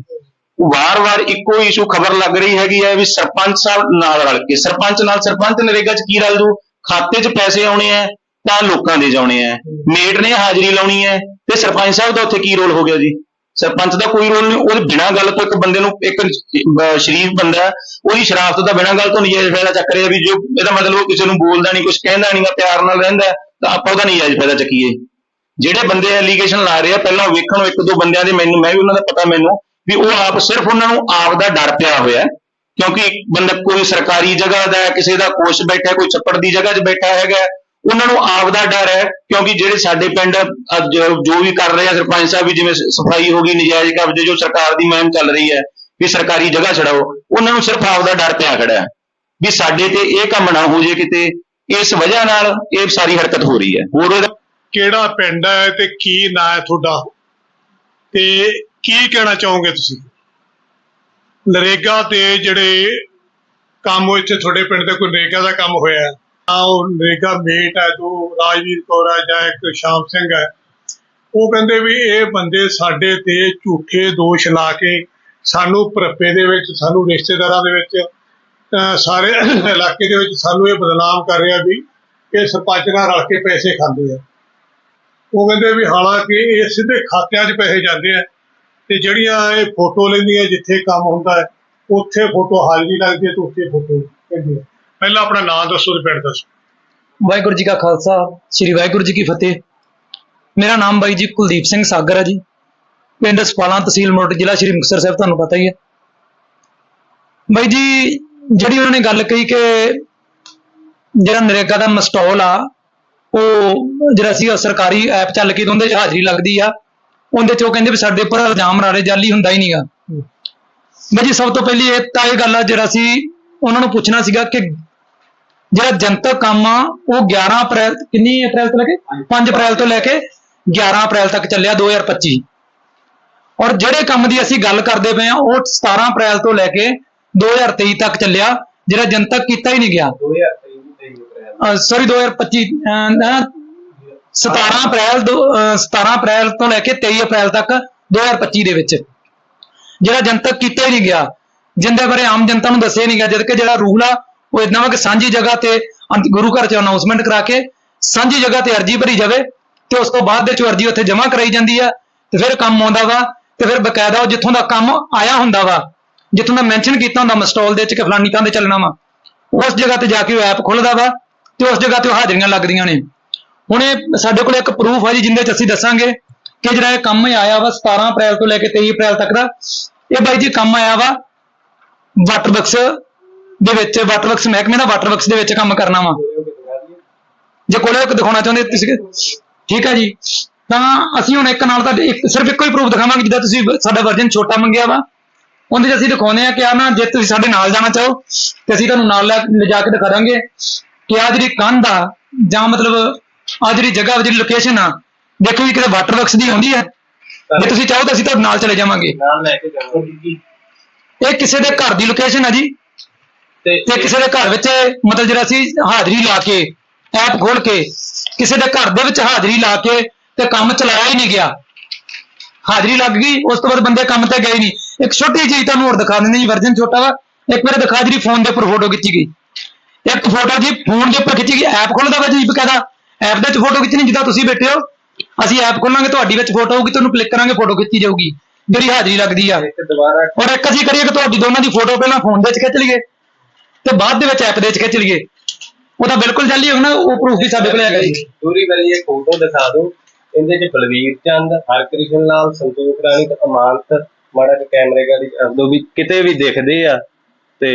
ਵਾਰ-ਵਾਰ ਇੱਕੋ ਇਸ਼ੂ ਖਬਰ ਲੱਗ ਰਹੀ ਹੈਗੀ ਹੈ ਵੀ ਸਰਪੰਚ ਸਾਹਿਬ ਨਾਲ ਰਲ ਕੇ, ਸਰਪੰਚ ਨਾਲ ਸਰਪੰਚ ਨਰੇਗਾ 'ਚ ਕੀ ਰਲ ਜੂ? ਖਾਤੇ 'ਚ ਪੈਸੇ ਆਉਣੇ ਆ ਤਾਂ ਲੋਕਾਂ ਦੇ ਜਾਣੇ ਆ ਮੇਟ ਨੇ ਹਾਜ਼ਰੀ ਲਾਉਣੀ ਹੈ ਤੇ ਸਰਪੰਚ ਸਾਹਿਬ ਦਾ ਉੱਥੇ ਕੀ ਰੋਲ ਹੋ ਗਿਆ ਜੀ? ਸਰਪੰਚ ਦਾ ਕੋਈ ਰੋਲ ਨਹੀਂ ਉਹਦੇ ਬਿਨਾਂ ਗੱਲ ਤੋਂ ਇੱਕ ਬੰਦੇ ਨੂੰ ਇੱਕ ਸ਼ਰੀਫ ਬੰਦਾ ਉਹਦੀ ਸ਼ਰਾਫਤ ਦਾ ਬਿਨਾਂ ਗੱਲ ਤੋਂ ਨਜਾਇਜ਼ ਫਾਇਦਾ ਚੱਕ ਰਿਹਾ ਵੀ ਜੋ ਇਹਦਾ ਮਤਲਬ ਉਹ ਕਿਸੇ ਨੂੰ ਬੋਲਦਾ ਨਹੀਂ ਕੁਝ ਕਹਿੰਦਾ ਨਹੀਂਗਾ ਪਿਆਰ ਨਾਲ ਰਹਿੰਦਾ ਤਾਂ ਆਪਾਂ ਉਹਦਾ ਨਜਾਇਜ਼ ਫਾਇਦਾ ਚੱਕੀਏ। ਜਿਹੜੇ ਬੰਦੇ ਐਲੀਗੇਸ਼ਨ ਲਾ ਰਹੇ ਆ, ਪਹਿਲਾਂ ਉਹ ਵੇਖਣ ਇੱਕ ਦੋ ਬੰਦਿਆਂ ਦੇ ਮੈਨੂੰ, ਮੈਂ ਵੀ ਉਹਨਾਂ ਦਾ ਪਤਾ ਮੈਨੂੰ ਵੀ ਉਹ ਆਪ ਸਿਰਫ ਉਹਨਾਂ ਨੂੰ ਆਪ ਦਾ ਡਰ ਪਿਆ ਹੋਇਆ ਕਿਉਂਕਿ ਬੰਦਾ ਕੋਈ ਸਰਕਾਰੀ ਜਗ੍ਹਾ ਦਾ ਕਿਸੇ ਦਾ ਕੋਸ਼ ਬੈਠਾ ਕੋਈ ਛੱਪੜ ਦੀ ਜਗ੍ਹਾ 'ਚ ਬੈਠਾ ਹੈਗਾ ਉਹਨਾਂ ਨੂੰ ਆਪ ਡਰ ਹੈ, ਕਿਉਂਕਿ ਜਿਹੜੇ ਸਾਡੇ ਪਿੰਡ ਜੋ ਵੀ ਕਰ ਰਹੇ ਆ ਸਰਪੰਚ ਸਾਹਿਬ ਵੀ ਜਿਵੇਂ ਸਫ਼ਾਈ ਹੋ ਗਈ, ਨਜਾਇਜ਼ ਕਬਜ਼ੇ ਜੋ ਸਰਕਾਰ ਦੀ ਮੁਹਿੰਮ ਚੱਲ ਰਹੀ ਹੈ, ਵੀ ਸਰਕਾਰੀ ਜਗ੍ਹਾ ਛਡਾਓ, ਉਹਨਾਂ ਨੂੰ ਸਿਰਫ ਆਪ ਦਾ ਡਰ ਪਿਆ ਖੜਾ ਹੈ, ਵੀ ਸਾਡੇ ਤੇ ਇਹ ਕੰਮ ਨਾ ਹੋ ਜੇ ਕਿਤੇ, ਇਸ ਵਜ੍ਹਾ ਨਾਲ ਇਹ ਸਾਰੀ ਹਰਕਤ ਹੋ ਰਹੀ ਹੈ। ਹੋਰ ਕਿਹੜਾ ਪਿੰਡ ਹੈ ਤੇ ਕੀ ਨਾਂ ਹੈ ਤੁਹਾਡਾ? ਤੇ ਕੀ ਕਹਿਣਾ ਚਾਹੋਗੇ ਤੁਸੀਂ? ਨਰੇਗਾ ਤੇ ਜਿਹੜੇ ਕੰਮ ਇੱਥੇ ਤੁਹਾਡੇ ਪਿੰਡ ਦੇ ਕੋਈ ਨਰੇਗਾ ਦਾ ਕੰਮ ਹੋਇਆ? ਹੈ ਤਾਂ ਉਹ ਨਰੇਗਾ ਮੇਟ ਹੈ, ਜੋ ਰਾਜਵੀਰ ਕੌਰ ਹੈ ਜਾਂ ਇੱਕ ਸ਼ਾਮ ਸਿੰਘ ਹੈ, ਉਹ ਕਹਿੰਦੇ ਵੀ ਇਹ ਬੰਦੇ ਸਾਡੇ ਤੇ ਝੂਠੇ ਦੋਸ਼ ਲਾ ਕੇ ਸਾਨੂੰ ਭਰਪੇ ਦੇ ਵਿੱਚ, ਸਾਨੂੰ ਰਿਸ਼ਤੇਦਾਰਾਂ ਦੇ ਵਿੱਚ ਅਹ ਸਾਰੇ ਇਲਾਕੇ ਦੇ ਵਿੱਚ ਸਾਨੂੰ ਇਹ ਬਦਨਾਮ ਕਰ ਰਿਹਾ ਵੀ ਇਹ ਸਰਪੰਚ ਨਾਲ ਰਲ ਕੇ ਪੈਸੇ ਖਾਂਦੇ ਆ। ਉਹ ਕਹਿੰਦੇ ਵੀ ਹਾਲਾਂਕਿ ਇਹ ਸਿੱਧੇ ਖਾਤਿਆਂ 'ਚ ਪੈਸੇ ਜਾਂਦੇ ਆ। ਤੇ ਜਿਹੜੀਆਂ ਇਹ ਫੋਟੋ ਲੈਂਦੀਆਂ ਜਿੱਥੇ ਕੰਮ ਹੁੰਦਾ ਹੈ, ਉੱਥੇ ਫੋਟੋ ਹਾਜ਼ਰੀ ਲੱਗਦੀ ਹੈ ਤੇ ਉੱਥੇ ਫੋਟੋ ਕਹਿੰਦੇ ਆ ਪਹਿਲਾਂ ਆਪਣਾ ਨਾਮ ਦੱਸੋ ਤੇ ਪਿੰਡ ਦੱਸੋ। ਵਾਹਿਗੁਰੂ ਜੀ ਕਾ ਖਾਲਸਾ, ਸ੍ਰੀ ਵਾਹਿਗੁਰੂ ਜੀ ਕੀ ਫਤਿਹ। ਮੇਰਾ ਨਾਮ ਬਾਈ ਜੀ ਕੁਲਦੀਪ ਸਿੰਘ ਸਾਗਰ ਹੈ ਜੀ। ਪਿੰਡ ਸਪਾਲਾ ਤਹਿਸੀਲ ਮੋਟ ਜ਼ਿਲ੍ਹਾ ਸ੍ਰੀ ਮੁਕਤਸਰ ਸਾਹਿਬ, ਤੁਹਾਨੂੰ ਪਤਾ ਹੀ ਹੈ। ਬਾਈ ਜੀ, ਜਿਹੜੀ ਉਹਨਾਂ ਨੇ ਗੱਲ ਕਹੀ ਕਿ ਜਿਹੜਾ ਨਰੇਗਾ ਦਾ ਮਸਟੋਲ ਆ, ਉਹ ਜਿਹੜਾ ਸੀ ਸਰਕਾਰੀ ਐਪ ਚੱਲ ਕੇ ਉਹਦੇ ਹਾਜ਼ਰੀ ਲੱਗਦੀ ਆ। ਉਹਦੇ 'ਚ ਉਹ ਕਹਿੰਦੇ ਵੀ ਸਾਡੇ ਉੱਪਰ ਇਲਜ਼ਾਮ ਰਾੜੇ ਜਾਲੀ ਹੁੰਦਾ ਹੀ ਨਹੀਂਗਾ ਬਾਈ ਜੀ ਸਭ ਤੋਂ ਪਹਿਲੀ ਇਹ ਤਾਂ ਇਹ ਗੱਲ ਆ ਜਿਹੜਾ ਸੀ ਉਹਨਾਂ ਨੂੰ ਪੁੱਛਣਾ ਸੀਗਾ ਕਿ ਜਿਹੜਾ ਜਨਤਕ ਕੰਮ ਆ ਉਹ 11 ਅਪ੍ਰੈਲ ਕਿੰਨੀ ਅਪ੍ਰੈਲ ਤੋਂ ਲੈ ਕੇ? 5 ਅਪ੍ਰੈਲ ਤੋਂ ਲੈ ਕੇ 11 ਅਪ੍ਰੈਲ ਤੱਕ ਚੱਲਿਆ 2025 ਔਰ ਜਿਹੜੇ ਕੰਮ ਦੀ ਅਸੀਂ ਗੱਲ ਕਰਦੇ ਪਏ ਆ ਉਹ 17 ਅਪ੍ਰੈਲ ਤੋਂ ਲੈ ਕੇ 2023 ਤੱਕ ਚੱਲਿਆ ਜਿਹੜਾ ਜਨਤਕ ਕੀਤਾ ਹੀ ਨਹੀਂ ਗਿਆ। ਸੌਰੀ 2025 ਅਹ, ਨਾ, 17 ਅਪ੍ਰੈਲ ਦੋ- ਅਹ, 17 ਅਪ੍ਰੈਲ ਤੋਂ ਲੈ ਕੇ 23 ਅਪ੍ਰੈਲ ਤੱਕ 2025 ਦੇ ਵਿੱਚ। ਜਿਹੜਾ ਜਨਤਕ ਕੀਤਾ ਹੀ ਨਹੀਂ ਗਿਆ ਜਿੰਦੇ ਬਾਰੇ ਆਮ ਜਨਤਾ ਨੂੰ ਦੱਸਿਆ ਨਹੀਂ ਗਿਆ ਜਦ ਕਿ ਜਿਹੜਾ ਰੂਲ ਆ ਉਹ ਇਦਾਂ ਵਾ ਕਿ ਸਾਂਝੀ ਜਗ੍ਹਾ ਤੇ ਗੁਰੂ ਘਰ ਚ ਅਨਾਉਂਸਮੈਂਟ ਕਰਾ ਕੇ ਸਾਂਝੀ ਜਗ੍ਹਾ ਤੇ ਅਰਜੀ ਭਰੀ ਜਾਵੇ ਤੇ ਉਸ ਤੋਂ ਬਾਅਦ ਦੇ ਚ ਅਰਜੀ ਉੱਥੇ ਜਮ੍ਹਾਂ ਕਰਾਈ ਜਾਂਦੀ ਆ ਤੇ ਫਿਰ ਕੰਮ ਆਉਂਦਾ ਵਾ ਤੇ ਫਿਰ ਬਕਾਇਦਾ ਉਹ ਜਿੱਥੋਂ ਦਾ ਕੰਮ ਆਇਆ ਹੁੰਦਾ ਵਾ ਜਿੱਥੋਂ ਦਾ ਮੈਂਸ਼ਨ ਕੀਤਾ ਹੁੰਦਾ ਮਸਟੋਲ ਦੇ ਚ ਕਿ ਫਲਾਨੀ ਥਾਂ ਦੇ ਚੱਲਣਾ ਵਾ ਉਸ ਜਗ੍ਹਾ ਤੇ ਜਾ ਕੇ ਉਹ ਐਪ ਖੁੱਲਦਾ ਵਾ ਤੇ ਉਸ ਜਗ੍ਹਾ ਤੇ ਉਹ ਹਾਜ਼ਰੀਆਂ ਲੱਗਦੀਆਂ ਨੇ। ਹੁਣ ਇਹ ਸਾਡੇ ਕੋਲ ਇੱਕ ਪ੍ਰੂਫ ਆ ਜੀ, ਜਿੰਦੇ ਚ ਅਸੀਂ ਦੱਸਾਂਗੇ ਕਿ ਜਿਹੜਾ ਇਹ ਕੰਮ ਆਇਆ ਵਾ 17 ਅਪ੍ਰੈਲ ਤੋਂ ਲੈ ਕੇ 23 ਅਪ੍ਰੈਲ ਤੱਕ ਦਾ, ਇਹ ਬਾਈ ਜੀ ਕੰਮ ਆਇਆ ਵਾ ਵਾਟਰ ਬਕਸ ਦੇ ਵਿੱਚ ਵਾਟਰ ਬਕਸ ਮਹਿਕਮੇ ਦਾ ਵਾਟਰ ਬਕਸ ਦੇ ਵਿੱਚ ਕੰਮ ਕਰਨਾ ਵਾ। ਜੇ ਕੋਲੇ ਇੱਕ ਦਿਖਾਉਣਾ ਚਾਹੁੰਦੇ ਤੁਸੀਂ ਠੀਕ ਹੈ ਜੀ, ਤਾਂ ਅਸੀਂ ਹੁਣ ਇੱਕ ਨਾਲ ਤੁਹਾਡੇ ਸਿਰਫ ਇੱਕੋ ਹੀ ਪ੍ਰੂਫ ਦਿਖਾਵਾਂਗੇ, ਜਿੱਦਾਂ ਤੁਸੀਂ ਸਾਡਾ ਵਰਜਨ ਛੋਟਾ ਮੰਗਿਆ ਵਾ। ਉਹਦੇ 'ਚ ਅਸੀਂ ਦਿਖਾਉਂਦੇ ਆ ਕਿ ਆ ਨਾ, ਜੇ ਤੁਸੀਂ ਸਾਡੇ ਨਾਲ ਜਾਣਾ ਚਾਹੋ, ਤੇ ਅਸੀਂ ਤੁਹਾਨੂੰ ਨਾਲ ਲੈ, ਲਿਜਾ ਕੇ ਦਿਖਾ ਦਾਂਗੇ ਕਿ ਆ ਜਿਹੜੀ ਕੰਧ ਆ, ਜਾਂ ਮਤਲਬ ਆ ਜਿਹੜੀ ਜਗ੍ਹਾ ਜਿਹੜੀ ਲੋਕੇਸ਼ਨ ਆ ਦੇਖੋ ਜੀ ਕਿਤੇ ਵਾਟਰ ਵਰਕਸ ਦੀ ਆਉਂਦੀ ਹੈ ਜੇ ਤੁਸੀਂ ਚਾਹੋ ਤਾਂ ਅਸੀਂ ਤੁਹਾਡੇ ਨਾਲ ਚਲੇ ਜਾਵਾਂਗੇ। ਨਾਲ ਲੈ ਕੇ ਜਾਵਾਂਗੇ। ਇਹ ਕਿਸੇ ਦੇ ਘਰ ਦੀ ਲੋਕੇਸ਼ਨ ਆ ਜੀ। ਤੇ ਤੇ ਕਿਸੇ ਦੇ ਘਰ ਵਿੱਚ ਮਤਲਬ ਜਿਹੜਾ ਅਸੀਂ ਹਾਜ਼ਰੀ ਲਾ ਕੇ ਐਪ ਖੋਲ ਕੇ ਕਿਸੇ ਦੇ ਘਰ ਦੇ ਵਿੱਚ ਹਾਜ਼ਰੀ ਲਾ ਕੇ ਤੇ ਕੰਮ ਚਲਾਇਆ ਹੀ ਨਹੀਂ ਗਿਆ। ਹਾਜ਼ਰੀ ਲੱਗ ਗਈ ਉਸ ਤੋਂ ਬਾਅਦ ਬੰਦੇ ਕੰਮ ਤੇ ਗਏ ਨਹੀਂ। ਇੱਕ ਛੋਟੀ ਜਿਹੀ ਤੁਹਾਨੂੰ ਹੋਰ ਦਿਖਾ ਦਿੰਦੇ ਜੀ ਵਰਜਨ ਛੋਟਾ ਵਾ। ਇੱਕ ਮੇਰੇ ਦਿਖਾ ਜਿਹੜੀ ਫੋਨ ਦੇ ਉੱਪਰ ਫੋਟੋ ਖਿੱਚੀ ਗਈ। ਇੱਕ ਫੋਟੋ ਜੀ ਫੋਨ ਦੇ ਉੱਪਰ ਖਿੱਚੀ ਗਈ ਐਪ ਖੋਲਦਾ ਵਾ ਜੀ ਬਕਾਇਦਾ। ਐਪ ਦੇ ਵਿੱਚ ਫੋਟੋ ਖਿੱਚਣੀ ਜਿੱਦਾਂ ਤੁਸੀਂ ਬੈਠੇ ਹੋ ਅਸੀਂ ਐਪ ਖੋਲਾਂਗੇ ਤੁਹਾਡੀ ਵਿੱਚ ਫੋਟੋ ਹੋਊਗੀ ਤੁਹਾਨੂੰ ਕਲਿੱਕ ਕਰਾਂਗੇ ਫੋਟੋ ਖਿੱਚੀ ਜਾਊਗੀ ਜਿਹੜੀ ਹਾਜ਼ਰੀ ਲੱਗਦੀ ਆ। ਦੁਬਾਰਾ ਔਰ ਇੱਕ ਅਸੀਂ ਕਰੀਏ ਕਿ ਤੁਹਾਡੀ ਦੋਨਾਂ ਦੀ ਫੋਟੋ ਪਹਿਲਾਂ ਫੋਨ ਦੇ ਵਿੱਚ ਖਿੱਚ ਲਈਏ ਤੇ ਬਾਅਦ ਦੇ ਵਿੱਚ ਐਪ ਦੇ ਵਿੱਚ ਖਿੱਚ ਲਈਏ। ਉਹਦਾ ਬਿਲਕੁਲ ਜਾਲੀ ਨਾ ਉਹ ਪ੍ਰੂਫ ਵੀ ਸਾਡੇ ਕੋਲ ਹੈਗਾ ਜੀ। ਪੂਰੀ ਵਾਰੀ ਇਹ ਫੋਟੋ ਦਿਖਾ ਦਿਓ ਇਹਦੇ ਚ ਬਲਵੀਰ ਚੰਦ ਹਰਕ੍ਰਿਸ਼ਨ ਲਾਲ ਸੰਤੋਖ ਰਾਣੀ ਤੇ ਅਮਾਨਤ ਮਾੜਾ ਜਿਹਾ ਕੈਮਰੇ ਗਾੜੀ ਕਰ ਦਿਓ ਵੀ ਕਿਤੇ ਵੀ ਦਿਖਦੇ ਆ ਤੇ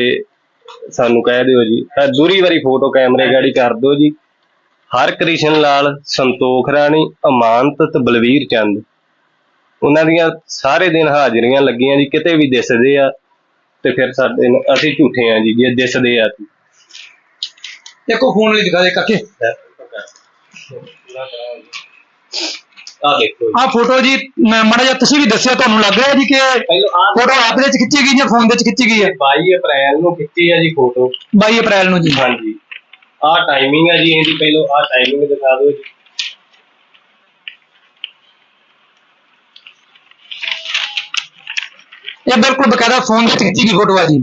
ਸਾਨੂੰ ਕਹਿ ਦਿਓ ਜੀ। ਤਾਂ ਦੂਰੀ ਵਾਰੀ ਫੋਟੋ ਕੈਮਰੇ ਗਾੜੀ ਕਰ ਦਿਓ ਜੀ। ਹਰਕ੍ਰਿਸ਼ਨ ਲਾਲ ਸੰਤੋਖ ਰਾਣੀ ਅਮਾਨਤ ਤੇ ਬਲਵੀਰ ਚੰਦ। ਉਹਨਾਂ ਦੀਆਂ ਸਾਰੇ ਦਿਨ ਹਾਜ਼ਰੀਆਂ ਲੱਗੀਆਂ ਜੀ ਕਿਤੇ ਵੀ ਦਿਸਦੇ ਆ ਤੇ ਫਿਰ ਸਾਡੇ ਨੂੰ- ਅਸੀਂ ਝੂਠੇ ਆ ਜੀ ਜੇ ਦਿਸਦੇ ਆ ਤੇ। ਦੇਖੋ ਫੋਨ ਲਈ ਦਿਖਾ ਦੇ ਕਾਕੇ ਆਹ ਦੇਖੋ ਜੀ। ਆਹ ਫੋਟੋ ਜੀ ਮੈਂ ਮਾੜਾ ਜਿਹਾ ਤੁਸੀਂ ਵੀ ਦੱਸਿਆ ਤੁਹਾਨੂੰ ਲੱਗ ਰਿਹਾ ਜੀ ਕਿ ਪਹਿਲਾਂ ਆਹ ਫੋਟੋ ਐਪ ਦੇ ਵਿੱਚ ਖਿੱਚੀ ਗਈ ਜਾਂ ਫੋਨ ਦੇ ਵਿੱਚ ਖਿੱਚੀ ਗਈ ਹੈ? 22 ਅਪ੍ਰੈਲ ਨੂੰ ਖਿੱਚੀ ਆ ਜੀ ਫੋਟੋ। 22 ਅਪ੍ਰੈਲ ਨੂੰ ਜੀ। ਹਾਂਜੀ। ਆਹ ਟਾਈਮਿੰਗ ਹੈ ਜੀ, ਇਹਦੀ ਪਹਿਲਾਂ ਆਹ ਟਾਈਮਿੰਗ ਦਿਖਾ ਦਿਓ ਜੀ। ਇਹ ਬਿਲਕੁਲ ਬਕਾਇਦਾ ਫੋਨ ਤੇ ਖਿੱਚੀ ਫੋਟੋ ਆ ਜੀ।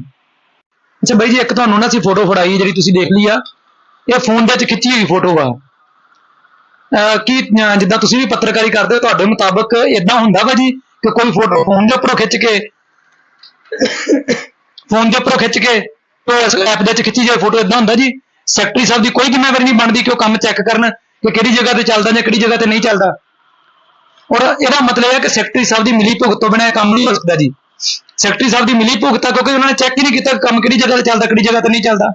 ਅੱਛਾ ਬਾਈ ਜੀ, ਇੱਕ ਤੁਹਾਨੂੰ ਨਾ ਅਸੀਂ ਫੋਟੋ ਫੜਾਈ, ਜਿਹੜੀ ਤੁਸੀਂ ਦੇਖ ਲਈ ਆ, ਇਹ ਫੋਨ ਦੇ ਵਿੱਚ ਖਿੱਚੀ ਹੋਈ ਫੋਟੋ ਆ। ਕੀ ਜਿੱਦਾਂ ਤੁਸੀਂ ਵੀ ਪੱਤਰਕਾਰੀ ਕਰਦੇ ਹੋ, ਤੁਹਾਡੇ ਮੁਤਾਬਕ ਇਦਾਂ ਹੁੰਦਾ ਵਾ ਜੀ ਕਿ ਕੋਈ ਫੋਟੋ ਫੋਨ ਦੇ ਉੱਪਰੋਂ ਖਿੱਚ ਕੇ ਫੋਨ ਦੇ ਉੱਪਰੋਂ ਖਿੱਚ ਕੇ, ਤੇ ਐਪ ਦੇ ਵਿੱਚ ਖਿੱਚੀ ਜਾਏ ਫੋਟੋ ਇਦਾਂ ਹੁੰਦਾ ਜੀ? ਸੈਕਟਰੀ ਸਾਹਿਬ ਦੀ ਕੋਈ ਜ਼ਿੰਮੇਵਾਰੀ ਨਹੀਂ ਬਣਦੀ ਕਿ ਉਹ ਕੰਮ ਚੈੱਕ ਕਰਨ ਕਿ ਕਿਹੜੀ ਜਗ੍ਹਾ ਤੇ ਚੱਲਦਾ ਜਾਂ ਕਿਹੜੀ ਜਗ੍ਹਾ ਤੇ ਨਹੀਂ ਚੱਲਦਾ। ਔਰ ਇਹਦਾ ਮਤਲਬ ਹੈ ਕਿ ਸੈਕਟਰੀ ਸਾਹਿਬ ਦੀ ਮਿਲੀ ਭੁਗਤ ਤੋਂ ਬਿਨਾਂ ਕੰਮ ਨਹੀਂ ਹੋ ਸਕਦਾ ਜੀ। ਸੈਕਟਰੀ ਸਾਹਿਬ ਦੀ ਮਿਲੀ ਭੁਗਤ ਕਿਉਂਕਿ ਉਹਨਾਂ ਨੇ ਚੈੱਕ ਹੀ ਨਹੀਂ ਕੀਤਾ ਕੰਮ ਕਿਹੜੀ ਜਗ੍ਹਾ ਤੇ ਚੱਲਦਾ, ਕਿਹੜੀ ਜਗ੍ਹਾ ਤੇ ਨਹੀਂ ਚੱਲਦਾ।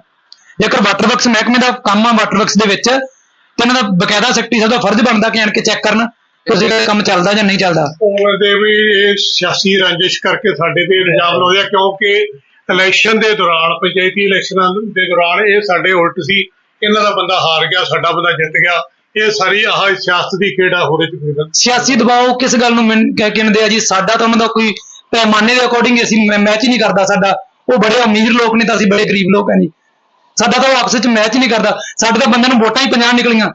ਜੇਕਰ ਵਾਟਰ ਵਰਕਸ ਮਹਿਕਮੇ ਦਾ ਕੰਮ ਆ ਵਾਟਰ ਵਰਕਸ ਦੇ ਵਿੱਚ, ਤੇ ਇਹਨਾਂ ਦਾ ਬਕਾਇਦਾ ਸੈਕਟਰੀ ਸਾਹਿਬ ਦਾ ਫਰਜ਼ ਬਣਦਾ ਕਿ ਆਣ ਕੇ ਚੈੱਕ ਕਰਨ ਕਿ ਉਸ ਕੰਮ ਚੱਲਦਾ ਜਾਂ ਨਹੀਂ ਚੱਲਦਾ। ਉਮਰ ਦੇ ਵੀ ਇਹ ਸਿਆਸੀ ਰੰਜਿਸ਼ ਕਰਕੇ ਸਾਡੇ ਤੇ ਇਲਜ਼ਾਮ ਲਾਉਂਦੇ ਆ ਕਿਉਂਕਿ ਇਲੈਕਸ਼ਨ ਦੇ ਦੌਰਾਨ, ਪੰਚਾਇਤੀ ਇਲੈਕਸ਼ਨਾਂ ਦੇ ਦੌਰਾਨ ਇਹ ਸਾਡੇ ਉਲਟ ਸੀ। ਇਹਨਾਂ ਦਾ ਬੰਦਾ ਹਾਰ ਗਿਆ, ਸਾਡਾ ਬੰਦਾ ਜਿੱਤ ਗਿਆ। ਇਹ ਸਾਰੀ ਆਹ ਸਿਆਸਤ ਦੀ ਖੇੜਾ ਹੋ ਰਹੀ ਤਕਰੀਬਨ ਸਿਆਸੀ ਦਬਾਅ ਕਿਸ ਗੱਲ ਨੂੰ ਮਿਣ- ਕਹਿ ਕੇ ਆ ਜੀ? ਸਾਡਾ ਤਾਂ ਉਹਨਾਂ ਦਾ ਕੋਈ ਪੈਮਾਨੇ ਦੇ ਅਕੋਰਡਿੰਗ ਅਸੀਂ ਮੈਚ ਹੀ ਨਹੀਂ ਕਰਦਾ ਸਾਡਾ। ਉਹ ਬੜੇ ਅਮੀਰ ਲੋਕ ਨੇ ਤਾਂ ਅਸੀਂ ਬੜੇ ਗਰੀਬ ਲੋਕ ਹਾਂ ਜੀ। ਸਾਡਾ ਤਾਂ ਉਹ ਆਪਸ ਵਿੱਚ ਮੈਚ ਹੀ ਨਹੀਂ ਕਰਦਾ। ਸਾਡੇ ਤਾਂ ਬੰਦਿਆਂ ਨੂੰ ਵੋਟਾਂ ਹੀ 50 ਨਿਕਲੀਆਂ।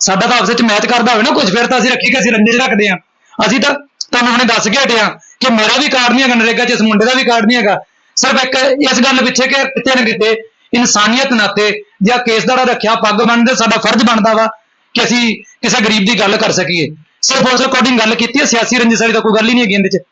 ਸਾਡਾ ਤਾਂ ਆਪਸ ਵਿੱਚ ਮੈਚ ਕਰਦਾ ਹੋਵੇ ਨਾ ਕੁਝ, ਫਿਰ ਤਾਂ ਅਸੀਂ ਰੱਖੀ ਕਿ ਅਸੀਂ ਰੰਜਿਸ਼ ਰੱਖਦੇ ਹਾਂ ਅਸੀਂ ਤਾਂ ਤੁਹਾਨੂੰ ਹੁਣੇ ਦੱਸ ਕੇ ਹਟਿਆ ਕਿ ਮੇਰਾ ਵੀ ਕਾਰਡ ਨਹੀਂ ਹੈਗਾ ਨਰੇਗਾ 'ਚ, ਇਸ ਮੁੰਡੇ ਦਾ ਵੀ ਕਾਰਡ ਨਹੀਂ ਹੈਗਾ। ਸਿਰਫ ਇੱਕ ਇਸ ਗੱਲ ਪਿੱਛੇ ਕਿ ਕਿਤੇ ਨਾ ਕਿਤੇ, ਇਨਸਾਨੀਅਤ ਨਾਤੇ ਜਾਂ ਕੇਸ ਦਾ ਰੱਖਿਆ ਪੱਗ ਬੰਨਦੇ ਸਾਡਾ ਫਰਜ਼ ਬਣਦਾ ਵਾ ਕਿ ਅਸੀਂ ਕਿਸੇ ਗਰੀਬ ਦੀ ਗੱਲ ਕਰ ਸਕੀਏ। ਸਿਰਫ ਉਸ ਅਕੋਰਡਿੰਗ ਗੱਲ ਕੀਤੀ ਹੈ, ਸਿਆਸੀ ਰੰਜਿਸ਼ ਦਾ ਕੋਈ ਗੱਲ ਹੀ ਨਹੀਂ ਹੈਗੀ ਇਹਦੇ ਵਿੱਚ